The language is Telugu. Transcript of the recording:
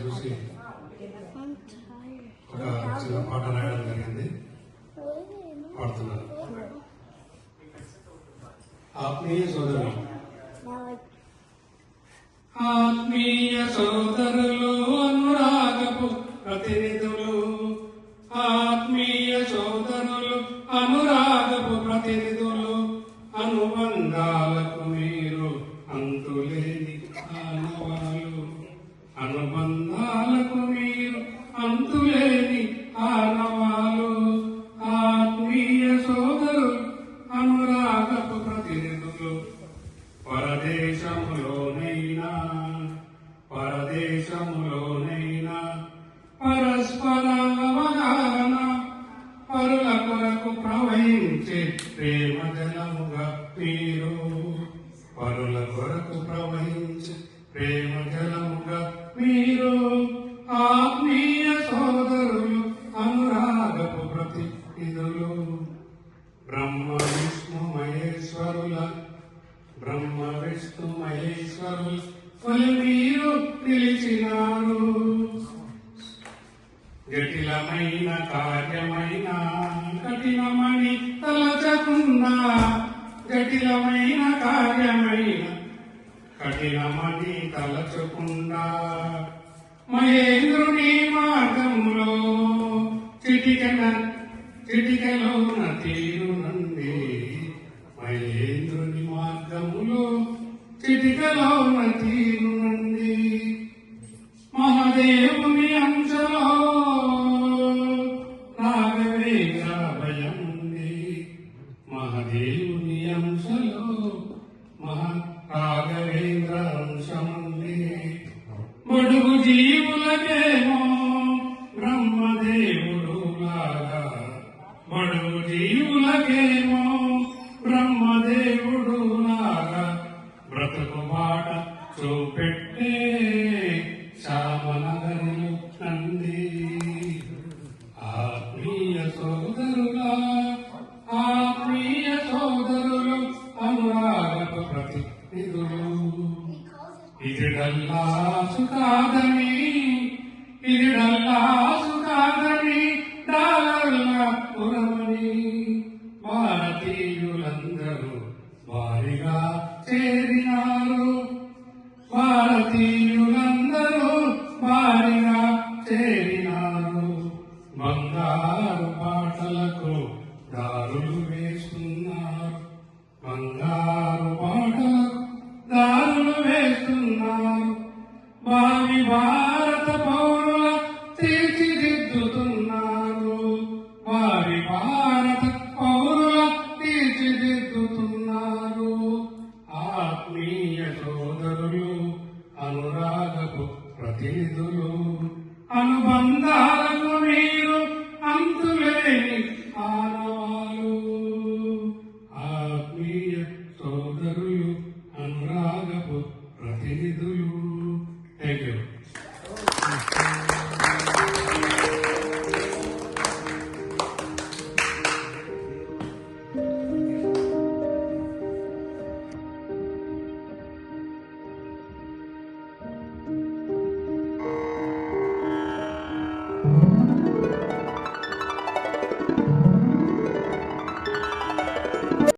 చూసి ఒక చిన్న పాట రాయడం జరిగింది ఆత్మీయ సోదరులు ఆత్మీయ సోదరులు అనురాగపు ప్రతినిధులు దేశములోనైనా పరస్పర అవగాహన పరుల కొరకు ప్రవహించే ప్రేమ జలముగా మీరు పరుల కొరకు ప్రవహించే ప్రేమ జలముగా మీరు ఆత్మీయ సోదరులు అనురాగపు ప్రతి ఇదులు బ్రహ్మ విష్ణు మహేశ్వరుల బ్రహ్మ విష్ణు మహేశ్వరుల ఫలి మీరు పిలిచినారు జటిలమైన కార్యమైన కఠినమని తలచకుండా జటిలమైన కార్యమైన కఠినమని తలచకుండా మహేంద్ర మహాదేవుని అంశలో రాఘవేంద్ర భయం ఉంది అంశలో మహా రాఘవేంద్ర అంశముంది. బడుగు జీవులకేమో బ్రహ్మదేవుడు లాగా. బడుగు జీవులకేమో ఇదిడల్లాసు కాదని ఇదిడల్లాసు కాదని డాలర్ల పురమని భారతీయులందరూ వారిగా చేరినారు. భారతీయులందరూ వారిగా అనుబంధ